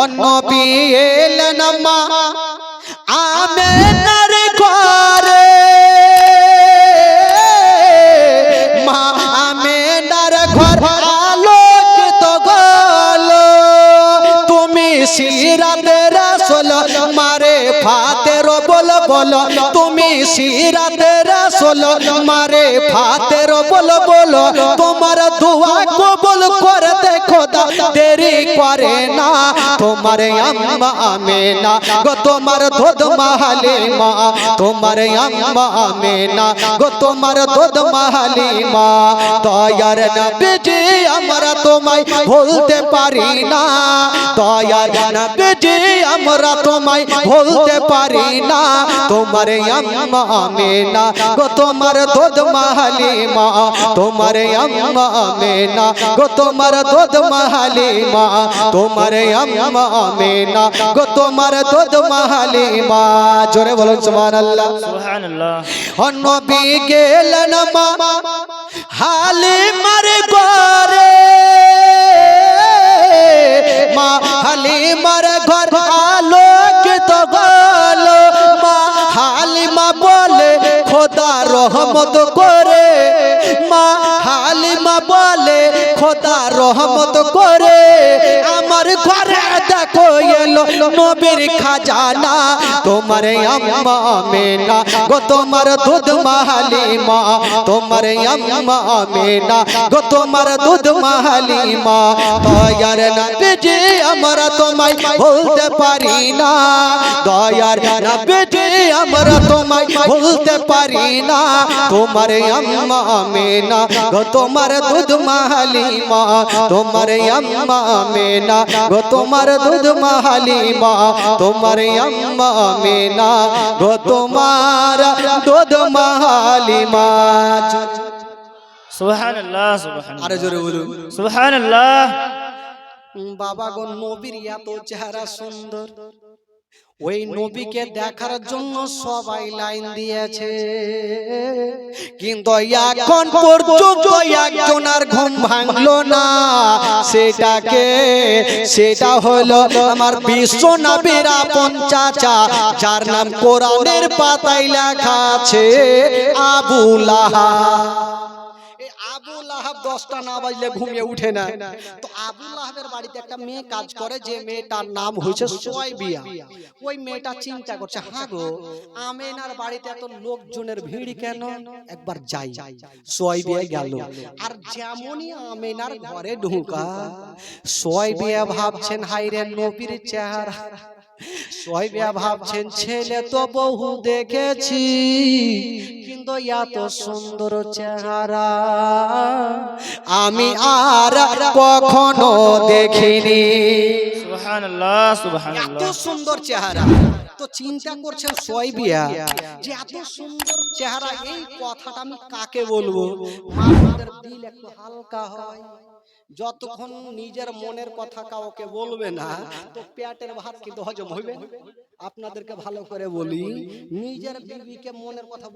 অন্য বিয়েলেন মা, আমেনার ঘরে। মা, আমেনার ঘর আলোকিত গল। তুমি সিরাতে রাসূল, মারে ফাতের বল বল। তুমি সিরাতে রাসূল, মারে ফাতের বল বল। তোমার দোয়া কবুল করতে খোদা, দেরি করে না। তোমার আম্মা আমেনা। গো, তোমার দুধ মাহালি মা তোমার আম্মা আমেনা। গো, তোমার দুধ মাহালি মা দয়ার নবীজি, আমরা তোমায় ভুলতে পারি না। দয়ার নবীজি, আমরা তোমায় ভুলতে পারি না। তোমার আম্মা আমেনা। গো, তোমার দুধ মাহালি মা তোমার আম্মা আমেনা। গো, তোমার দুধ মাহালি মা তোমার আম্মা গো তোমার দুধ মাহালি মা। জোরে বলুন সুবহানাল্লাহ। সুবহানাল্লাহ। নবী গেলেন মা হালি মার ঘরে। মা হালি মার ঘর আলোকিত গল মা হালিমা বলে খোদা রহমত করে। মা হালিমা বলে রহমত করে আমার ঘরে দেখো এলো নবীর খাজানা। তোমার আম্মা মেনা গো, তোমার দুধ মাহালি মা তোমার আম্মা মেনা গো, তোমার দুধ মাহালি মা দয়ার নবীজি, আমরা তোমায় ভুলতে পারি না। দয়ার নবীজি, আমরা তোমায় ভুলতে পারি না। তোমার আম্মা মেনা গো, তোমার দুধ মাহালি মা তোমার আম্মা মেনা গো তোমার দুধ মাহালিমা। তোমার আম্মা মেনা গো তোমার দুধ মাহালিমা। সুবহানাল্লাহ সুবহানাল্লাহ। আরে জোরে বলুন। সুবহানাল্লাহ। বাবা গো নবীর এত চেহারা সুন্দর। ওই নবীকে দেখার জন্য সবাই লাইন দিয়েছে। কিন্তু এখন পর্যন্ত একজন আর ঘুম ভাঙলো না। সেটাকে সেটা হলো আমার বিশ্ব নবীর আপন চাচা যার নাম কোরআনের পাতায় লেখা আছে আবু দশটা না বাজলে ঘুমিয়ে উঠে না। তো আবু লাহাবের বাড়িতে একটা মেয়ে কাজ করে, যে মেয়েটার নাম হয়েছে সোয়াইবিয়া। ওই মেয়েটা চিন্তা করছে হ্যাঁ গো, আমেনার বাড়িতে এত লোকজনের ভিড় কেন? একবার যাই। সোয়াইবিয়া গেল। আর যেমনই আমেনার ঘরে ঢুকা, সোয়াইবিয়া ভাবছেন হাইরে নবীর চেহারা। সোয়াইবিয়া ভাবছেন, ছেলে তো বহু দেখেছি, কিন্তু এত সুন্দর চেহারা। আমি আর কখনো দেখিনি। এত সুন্দর চেহারা। তো চিন্তা করছেন যে এত সুন্দর চেহারা এই কথাটা আমি কাকে বলব? মানুষদের দিল একটু হালকা হয়। যতক্ষণ নিজের মনের কথা কাউকে বলবে না তো পেটের ভাত কিন্তু হজম হইবে আপনাদেরকে ভালো করে বলি নিজের বিবিকে মনের কথা